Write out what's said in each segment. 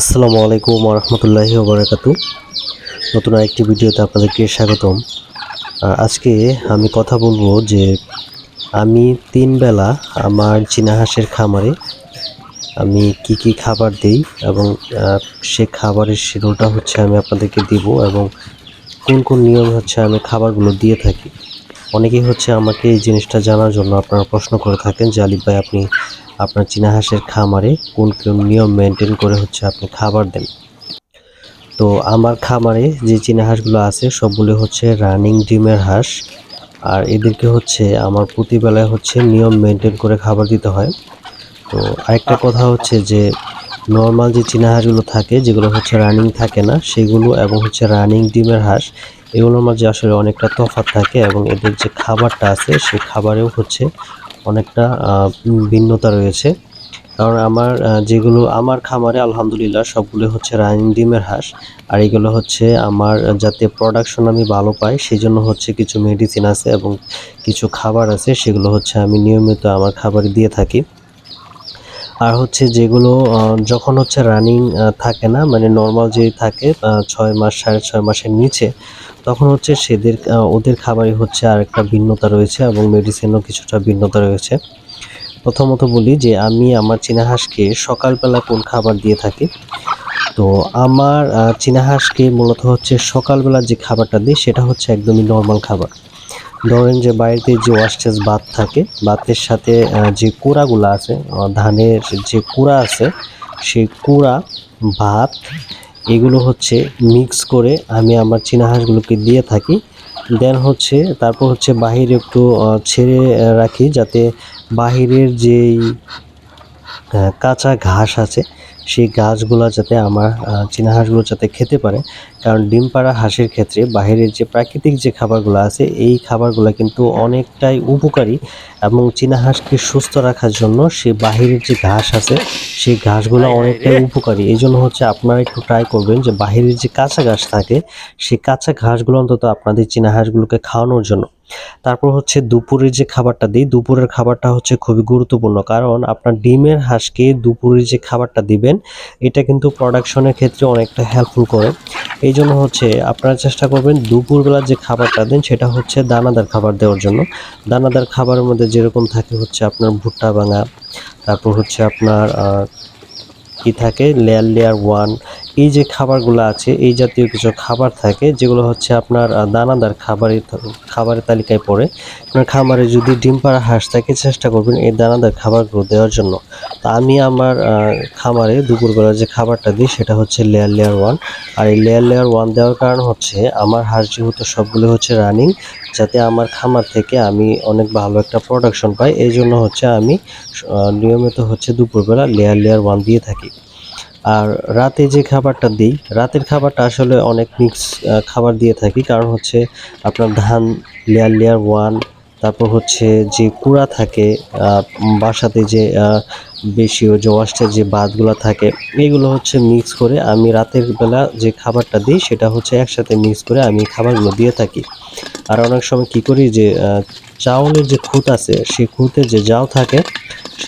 আসসালামু আলাইকুম রহমতুল্লাহি ওবরাকাতু। নতুন আরেকটি ভিডিওতে আপনাদেরকে স্বাগতম। আজকে আমি কথা বলব যে আমি তিন বেলা আমার চীনা হাঁসের খামারে আমি কি কি খাবার দিই এবং সে খাবারের শিডিউলটা হচ্ছে আমি আপনাদেরকে দিব এবং কোন কোন নিয়ম হচ্ছে আমি খাবারগুলো দিয়ে থাকি। অনেকেই হচ্ছে আমাকে এই জিনিসটা জানার জন্য আপনারা প্রশ্ন করে থাকেন যে, আলিফ ভাই আপনি আপনার চীনা হাঁসের খামারে কোন কোন নিয়ম মেনটেন করে হচ্ছে আপনি খাবার দেন? তো আমার খামারে যে চীনা হাঁসগুলো আছে, সবগুলো হচ্ছে রানিং ডিমের হাঁস। আর এদেরকে হচ্ছে আমার প্রতিবেলায় হচ্ছে নিয়ম মেনটেন করে খাবার দিতে হয়। তো আরেকটা কথা হচ্ছে যে নর্মাল যে চীনা হাঁসগুলো থাকে, যেগুলো হচ্ছে রানিং থাকে না, সেগুলো এবং হচ্ছে রানিং ডিমের হাঁস, এগুলোর মাঝে আসলে অনেকটা তফাৎ থাকে এবং এদের যে খাবারটা আছে সেই খাবারেও হচ্ছে অনেকটা ভিন্নতা রয়েছে। কারণ আমার যেগুলো আমার খামারে আলহামদুলিল্লাহ সবগুলো হচ্ছে রাইন ডিমের হাঁস। আর এগুলো হচ্ছে আমার যাতে প্রোডাকশন আমি ভালো পাই সেই জন্য হচ্ছে কিছু মেডিসিন আছে এবং কিছু খাবার আছে, সেগুলো হচ্ছে আমি নিয়মিত আমার খাবার দিয়ে থাকি। আর হচ্ছে যেগুলো যখন হচ্ছে রানিং থাকে না মানে নর্মাল যে থাকে ছয় মাস সাড়ে ছয় মাসের নিচে তখন হচ্ছে সেদের ওদের খাবারে হচ্ছে আর একটা ভিন্নতা রয়েছে এবং মেডিসিনও কিছুটা ভিন্নতা রয়েছে। প্রথমত বলি যে আমি আমার চীনা হাঁসকে সকালবেলা কোন খাবার দিয়ে থাকি? তো আমার আহ, চীনা হাঁসকে মূলত হচ্ছে সকালবেলা যে খাবারটা দিই সেটা হচ্ছে একদমই নর্মাল খাবার। ধরেন যে বাড়িতে যে ওয়াশটেজ ভাত থাকে বাতের সাথে যে কুড়াগুলো আছে ধানের যে কুড়া আছে, সেই কুড়া ভাত এগুলো হচ্ছে মিক্স করে আমি আমার চীনা হাঁসগুলোকে দিয়ে থাকি। দেন হচ্ছে, তারপর হচ্ছে বাহিরে একটু ছেড়ে রাখি যাতে বাহিরের যেই কাঁচা ঘাস আছে সেই ঘাসগুলো যাতে আমার চীনা হাঁসগুলো যাতে খেতে পারে। কারণ ডিম পাড়া হাঁসের ক্ষেত্রে বাইরের যে প্রাকৃতিক যে খাবারগুলো আছে এই খাবারগুলো কিন্তু অনেকটাই উপকারী এবং চীনা হাঁসকে সুস্থ রাখার জন্য সে বাহিরের যে ঘাস আছে সেই ঘাসগুলো অনেকটাই উপকারী। এই জন্য হচ্ছে আপনারা একটু ট্রাই করবেন যে বাহিরের যে কাঁচা ঘাস থাকে সেই কাঁচা ঘাসগুলো অন্তত আপনাদের চীনা হাঁসগুলোকে খাওয়ানোর জন্য। তারপর হচ্ছে দুপুরের যে খাবারটা দিই, দুপুরের খাবারটা হচ্ছে খুবই গুরুত্বপূর্ণ। কারণ আপনার ডিমের হাঁসকে দুপুরের যে খাবারটা দিবেন, এটা কিন্তু প্রোডাকশনের ক্ষেত্রে অনেকটা হেল্পফুল করে। এই জন্য হচ্ছে আপনারা চেষ্টা করবেন দুপুরবেলা যে খাবারটা দেন, সেটা হচ্ছে দানাদার খাবার দেওয়ার জন্য। দানাদার খাবারের মধ্যে যেরকম থাকে হচ্ছে আপনার ভুট্টা ভাঙা, তারপর হচ্ছে আপনার কি থাকে? লেয়ার লেয়ার ওয়ান এই যে খাবারগুলো আছে, এই জাতীয় কিছু খাবার থাকে, যেগুলো হচ্ছে আপনার দানাদার খাবারের খাবারের তালিকায় পড়ে। আপনার খামারে যদি ডিম পাড়া হাঁস থাকে, চেষ্টা করবেন এই দানাদার খাবারগুলো দেওয়ার জন্য। তো আমি আমার খামারে দুপুরবেলা যে খাবারটা দিই, সেটা হচ্ছে লেয়ার লেয়ার ওয়ান আর এই লেয়ার লেয়ার ওয়ান দেওয়ার কারণ হচ্ছে, আমার হাঁস যেহেতু সবগুলো হচ্ছে রানিং যাতে আমার খামার থেকে আমি অনেক ভালো একটা প্রোডাকশন পাই। এই জন্য হচ্ছে আমি নিয়মিত হচ্ছে দুপুরবেলা লেয়ার লেয়ার ওয়ান দিয়ে থাকি। আর রাতে যে খাবারটা দিই, রাতের খাবারটা আসলে অনেক মিক্স খাবার দিয়ে থাকি। কারণ হচ্ছে আপনার ধান লেয়ার লেয়ার ওয়ান তারপর হচ্ছে যে কুড়া থাকে বাসাতে যে বেশি ও যে যে ভাতগুলো থাকে, এগুলো হচ্ছে মিক্স করে আমি রাতের বেলা যে খাবারটা দিই, সেটা হচ্ছে একসাথে মিক্স করে আমি খাবারগুলো দিয়ে থাকি। আর অনেক সময় কি করি যে চাউলের যে খুঁত আছে সেই খুঁতে যে জাউ থাকে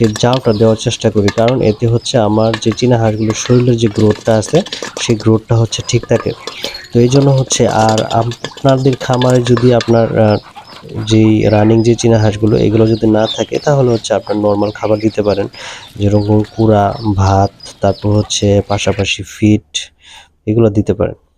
সেই জাউটা দেওয়ার চেষ্টা করি, কারণ এতে হচ্ছে আমার যে চীনা হাঁসগুলোর শরীরের যে গ্রোথটা আছে, সেই গ্রোথটা হচ্ছে ঠিক থাকে। তো এই জন্য হচ্ছে আর আপনাদের খামারে যদি আপনার যেই রানিং যে চীনা হাঁসগুলো, এগুলো যদি না থাকে, তাহলে হচ্ছে আপনার নর্মাল খাবার দিতে পারেন। যেরকম কুড়া, ভাত, তারপর হচ্ছে পাশাপাশি ফিট এগুলো দিতে পারেন।